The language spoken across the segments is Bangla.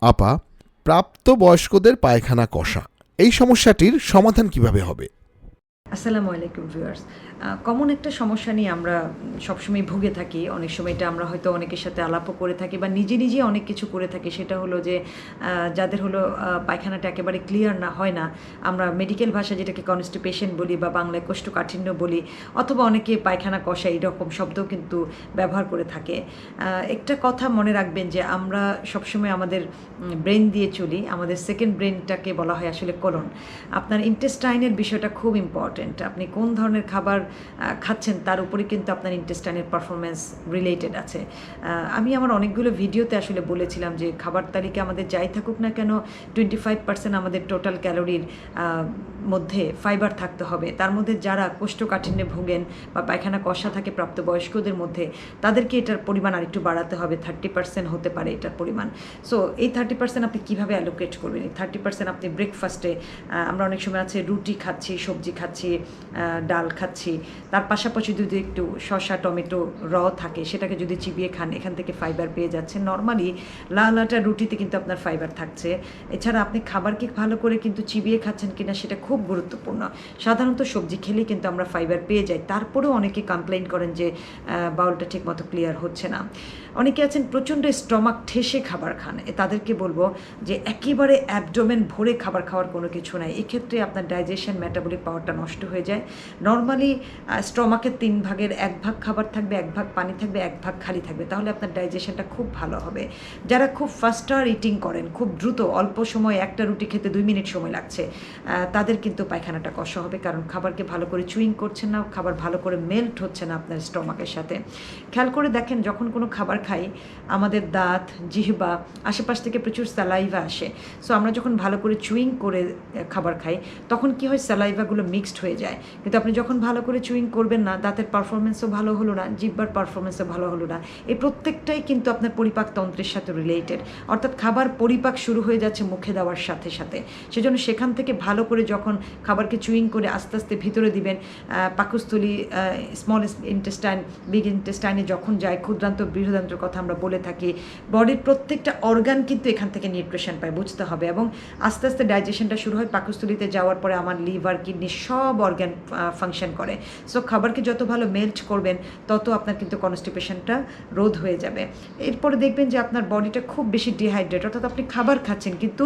আপা প্রাপ্ত বয়স্কদের পায়খানা কষা। এই সমস্যাটির সমাধান কীভাবে হবে? আসসালামু আলাইকুম ভিউয়ার্স। কমন একটা সমস্যা নিয়ে আমরা সবসময় ভুগে থাকি। অনেক সময় এটা আমরা হয়তো অনেকের সাথে আলাপও করে থাকি বা নিজে নিজে অনেক কিছু করে থাকি। সেটা হলো যে যাদের হলো পায়খানাটা একেবারে ক্লিয়ার না, হয় না। আমরা মেডিকেল ভাষা যেটাকে কনস্টিপেশন বলি বা বাংলায় কোষ্ঠকাঠিন্য বলি, অথবা অনেকে পায়খানা কষা এইরকম শব্দও কিন্তু ব্যবহার করে থাকে। একটা কথা মনে রাখবেন যে, আমরা সবসময় আমাদের ব্রেন দিয়ে চলি। আমাদের সেকেন্ড ব্রেনটাকে বলা হয় আসলে কোলন আপনার ইন্টেস্টাইনের বিষয়টা খুব ইম্পর্ট্যান্ট আপনি কোন ধরনের খাবার খাচ্ছেন তার উপরে কিন্তু আপনার ইন্টেস্টাইনের পারফরমেন্স রিলেটেড আছে। আমি আমার অনেকগুলো ভিডিওতে আসলে বলেছিলাম যে খাবার তালিকা আমাদের যাই থাকুক না কেন টোয়েন্টি ফাইভ পার্সেন্ট আমাদের টোটাল ক্যালোরির মধ্যে ফাইবার থাকতে হবে। তার মধ্যে যারা কোষ্ঠকাঠিন্যে ভোগেন বা পায়খানা কষা থাকে প্রাপ্তবয়স্কদের মধ্যে, তাদেরকে এটার পরিমাণ আরেকটু বাড়াতে হবে। থার্টি পার্সেন্ট হতে পারে এটার পরিমাণ। সো এই থার্টি পার্সেন্ট আপনি কীভাবে অ্যালোকেট করবেন? এই থার্টি পার্সেন্ট আপনি ব্রেকফাস্টে আমরা অনেক সময় আছে রুটি খাচ্ছি, সবজি খাচ্ছি আহ, ডাল খাচ্ছি। তার পাশাপাশি যদি একটু শসা টমেটো র থাকে সেটাকে যদি চিবিয়ে খান এখান থেকে ফাইবার পেয়ে যাচ্ছে নর্মালি লাল আটা রুটিতে কিন্তু আপনার ফাইবার থাকছে। এছাড়া আপনি খাবারকে ভালো করে কিন্তু চিবিয়ে খাচ্ছেন কিনা সেটা খুব গুরুত্বপূর্ণ। সাধারণত সবজি খেলেই কিন্তু আমরা ফাইবার পেয়ে যাই। তারপরেও অনেকে কমপ্লেন করেন যে বাউলটা ঠিকমতো ক্লিয়ার হচ্ছে না। অনেকে আছেন প্রচণ্ড স্টমাক ঠেসে খাবার খান। তাদেরকে বলব যে একেবারে অ্যাবডোমেন ভরে খাবার খাওয়ার কোনো কিছু নাই। এক্ষেত্রে আপনার ডাইজেশন মেটাবলিক পাওয়ারটা নষ্ট হয়ে যায়। নর্মালি স্টমাকের তিন ভাগের এক ভাগ খাবার থাকবে, এক ভাগ পানি থাকবে, এক ভাগ খালি থাকবে। তাহলে আপনার ডাইজেশনটা খুব ভালো হবে। যারা খুব ফাস্টার ইটিং করেন, খুব দ্রুত, অল্প সময় একটা রুটি খেতে দুই মিনিট সময় লাগছে তাদের কিন্তু পায়খানাটা কষা হবে। কারণ খাবারকে ভালো করে চুইং করছেন না, খাবার ভালো করে মেল্ট হচ্ছে না আপনার স্টমাকের সাথে। খেয়াল করে দেখেন, যখন কোনো খাবার খাই, আমাদের দাঁত, জিহবা, আশেপাশ থেকে প্রচুর স্যালাইভা আসে। সো আমরা যখন ভালো করে চুইং করে খাবার খাই, তখন কি হয় স্যালাইভাগুলো মিক্সড হয়ে যায়। কিন্তু আপনি যখন ভালো করে চুইং করবেন না, দাঁতের পারফরমেন্সও ভালো হলো না, জিব্বার পারফরমেন্সও ভালো হলো না, এই প্রত্যেকটাই কিন্তু আপনার পরিপাক তন্ত্রের সাথে রিলেটেড অর্থাৎ খাবার পরিপাক শুরু হয়ে যাচ্ছে মুখে দেওয়ার সাথে সাথে। সেজন্য সেখান থেকে ভালো করে যখন খাবারকে চুইং করে আস্তে আস্তে ভিতরে দিবেন পাকস্থলী স্মল ইন্টেস্টাইন বিগ ইন্টেস্টাইনে যখন যায়, ক্ষুদ্রান্ত বৃহদান্ত্রের কথা আমরা বলে থাকি বডির প্রত্যেকটা অর্গান কিন্তু এখান থেকে নিউট্রিশন পায়, বুঝতে হবে। এবং আস্তে আস্তে ডাইজেশনটা শুরু হয় পাকস্থলীতে যাওয়ার পরে আমার লিভার কিডনি সব অর্গান ফাংশন করে। সো খাবারকে যত ভালো মেল্ট করবেন, তত আপনার কিন্তু কনস্টিপেশনটা রোধ হয়ে যাবে। এরপরে দেখবেন যে আপনার বডিটা খুব বেশি ডিহাইড্রেট অর্থাৎ আপনি খাবার খাচ্ছেন, কিন্তু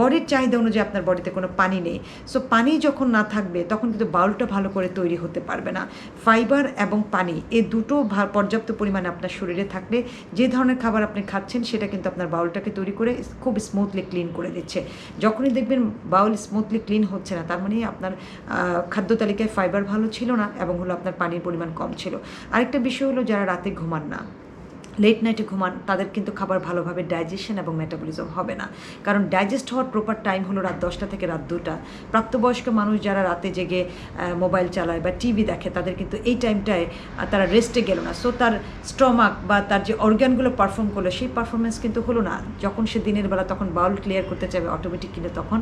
বডির চাহিদা অনুযায়ী আপনার বডিতে কোনো পানি নেই। সো পানি যখন না থাকবে, তখন কিন্তু বাউলটা ভালো করে তৈরি হতে পারবে না। ফাইবার এবং পানি, এ দুটো পর্যাপ্ত পরিমাণে আপনার শরীরে থাকলে যে ধরনের খাবার আপনি খাচ্ছেন, সেটা কিন্তু আপনার বাউলটাকে তৈরি করে খুব স্মুথলি ক্লিন করে দিচ্ছে। যখনই দেখবেন বাউল স্মুথলি ক্লিন হচ্ছে না, তার মানে আপনার খাদ্য তালিকায় ফাইবার ভালো ছিল না এবং হলো আপনার পানির পরিমাণ কম ছিল। আরেকটা বিষয় হলো যারা রাতে ঘুমান না। লেট নাইটে ঘুমান, তাদের কিন্তু খাবার ভালোভাবে ডাইজেশন এবং মেটাবলিজম হবে না। কারণ ডাইজেস্ট হওয়ার প্রপার টাইম হলো রাত দশটা থেকে রাত দুটা। প্রাপ্তবয়স্ক মানুষ যারা রাতে জেগে মোবাইল চালায় বা টিভি দেখে, তাদের কিন্তু এই টাইমটায় তারা রেস্টে গেল না। সো তার স্টমাক বা তার যে অর্গ্যানগুলো পারফর্ম করল, সেই পারফরমেন্স কিন্তু হলো না। যখন সে দিনের বেলা তখন বাউল ক্লিয়ার করতে চাইবে অটোমেটিক কিন্তু তখন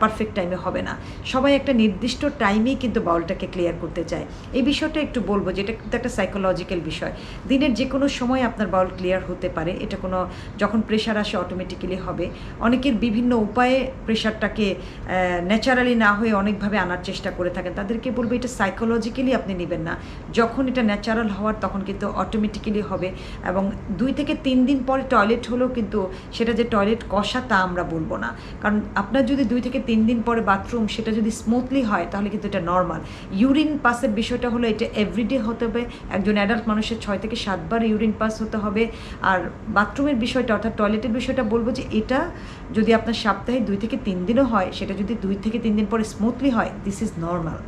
পারফেক্ট টাইমে হবে না। সবাই একটা নির্দিষ্ট টাইমেই কিন্তু বাউলটাকে ক্লিয়ার করতে চায়। এই বিষয়টা একটু বলব, যেটা কিন্তু একটা সাইকোলজিক্যাল বিষয়। দিনের যে কোনো সময় আপনার বাউল ক্লিয়ার হতে পারে, এটা কোনো, যখন প্রেশার আসে অটোমেটিক্যালি হবে। অনেকের বিভিন্ন উপায়ে প্রেশারটাকে ন্যাচারালি না হয়ে অনেকভাবে আনার চেষ্টা করে থাকেন। তাদেরকে বলব এটা সাইকোলজিক্যালি আপনি নেবেন না। যখন এটা ন্যাচারাল হওয়ার, তখন কিন্তু অটোমেটিক্যালি হবে এবং দুই থেকে তিন দিন পরে টয়লেট হলেও কিন্তু সেটা যে টয়লেট কষা তা আমরা বলব না। কারণ আপনার যদি দুই থেকে তিন দিন পরে বাথরুম সেটা যদি স্মুথলি হয়, তাহলে কিন্তু এটা নর্মাল ইউরিন পাসের বিষয়টা হলো এটা এভরিডে হতে হবে। একজন অ্যাডাল্ট মানুষের ছয় থেকে সাতবার ইউরিন পাস হতে হবে। আর বাথরুমের বিষয়টা অর্থাৎ টয়লেটের বিষয়টা বলব যে এটা যদি আপনার সপ্তাহে দুই থেকে তিন দিনও হয়, সেটা যদি দুই থেকে তিন দিন পরে স্মুথলি হয় দিস ইজ নর্মাল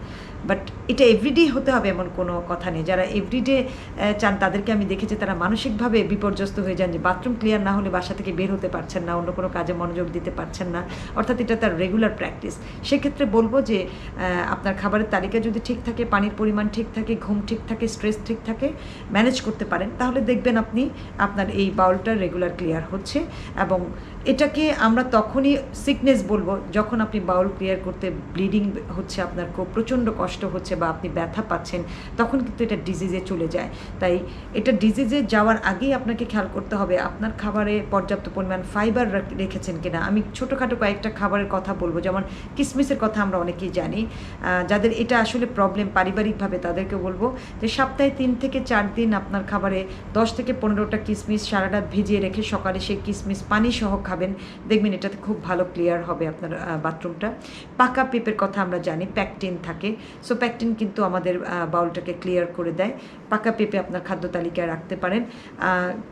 বাট এটা এভরিডে হতে হবে এমন কোনো কথা নেই। যারা এভরিডে চান তাদেরকে আমি দেখেছি তারা মানসিকভাবে বিপর্যস্ত হয়ে যান যে বাথরুম ক্লিয়ার না হলে বাসা থেকে বের হতে পারছেন না, অন্য কোনো কাজে মনোযোগ দিতে পারছেন না। অর্থাৎ এটা তার রেগুলার প্র্যাকটিস সেক্ষেত্রে বলব যে আপনার খাবারের তালিকা যদি ঠিক থাকে, পানির পরিমাণ ঠিক থাকে, ঘুম ঠিক থাকে স্ট্রেস ঠিক থাকে ম্যানেজ করতে পারেন। তাহলে দেখবেন আপনি আপনার এই বাউলটা রেগুলার ক্লিয়ার হচ্ছে এবং এটাকে আমরা তখনই সিকনেস বলব যখন আপনি বাউল ক্লিয়ার করতে ব্লিডিং হচ্ছে আপনার খুব প্রচণ্ড কষ্ট হচ্ছে বা আপনি ব্যথা পাচ্ছেন, তখন কিন্তু এটা ডিজিজে চলে যায়। তাই এটা ডিজিজে যাওয়ার আগেই আপনাকে খেয়াল করতে হবে, আপনার খাবারে পর্যাপ্ত পরিমাণ ফাইবার রেখেছেন কিনা। আমি ছোটোখাটো কয়েকটা খাবারের কথা বলব, যেমন কিসমিসের কথা আমরা অনেকেই জানি। যাদের এটা আসলে প্রবলেম পারিবারিকভাবে তাদেরকে বলব যে সপ্তাহে তিন থেকে চার দিন আপনার খাবারে দশ থেকে পনেরোটা কিসমিস সারা রাত ভিজিয়ে রেখে সকালে সেই কিসমিস পানি সহ খাবেন। দেখবেন এটাতে খুব ভালো ক্লিয়ার হবে আপনার বাথরুমটা পাকা পেঁপের কথা আমরা জানি প্যাকটিন থাকে। সো প্যাকটিন কিন্তু আমাদের বাউলটাকে ক্লিয়ার করে দেয়। পাকা পেঁপে আপনার খাদ্য তালিকায় রাখতে পারেন।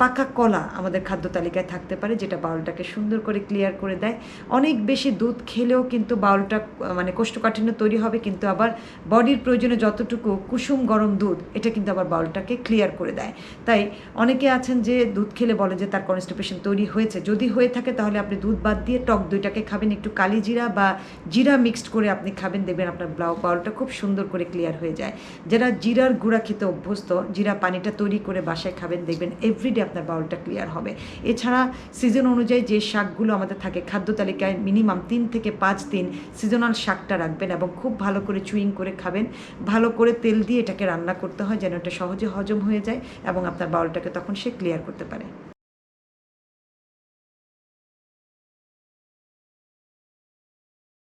পাকা কলা আমাদের খাদ্য তালিকায় থাকতে পারে, যেটা বাউলটাকে সুন্দর করে ক্লিয়ার করে দেয়। অনেক বেশি দুধ খেলেও কিন্তু বাউলটা মানে কোষ্ঠকাঠিন্য তৈরি হবে, কিন্তু আবার বডির প্রয়োজনে যতটুকু কুসুম গরম দুধ, এটা কিন্তু আবার বাউলটাকে ক্লিয়ার করে দেয়। তাই অনেকে আছেন যে দুধ খেলে বলে যে তার কনস্টিপেশন তৈরি হয়েছে। যদি হয়ে থাকে তাহলে আপনি দুধ বাদ দিয়ে টক দইটাকে খাবেন, একটু কালি জিরা বা জিরা মিক্সড করে আপনি খাবেন, দেখবেন আপনার বাউলটা খুব সুন্দর করে ক্লিয়ার হয়ে যায়। যারা জিরার গুঁড়া খেতে অভ্যস্ত, জিরা পানিটা তৈরি করে বাসায় খাবেন, দেখবেন এভরিডে আপনার বাউলটা ক্লিয়ার হবে। এছাড়া সিজন অনুযায়ী যে শাকগুলো আমাদের থাকে, খাদ্য তালিকায় মিনিমাম তিন থেকে পাঁচ দিন সিজনাল শাকটা রাখবেন এবং খুব ভালো করে চুইং করে খাবেন। ভালো করে তেল দিয়ে এটাকে রান্না করতে হয় যেন এটা সহজে হজম হয়ে যায় এবং আপনার বাউলটাকে তখন সে ক্লিয়ার করতে পারে।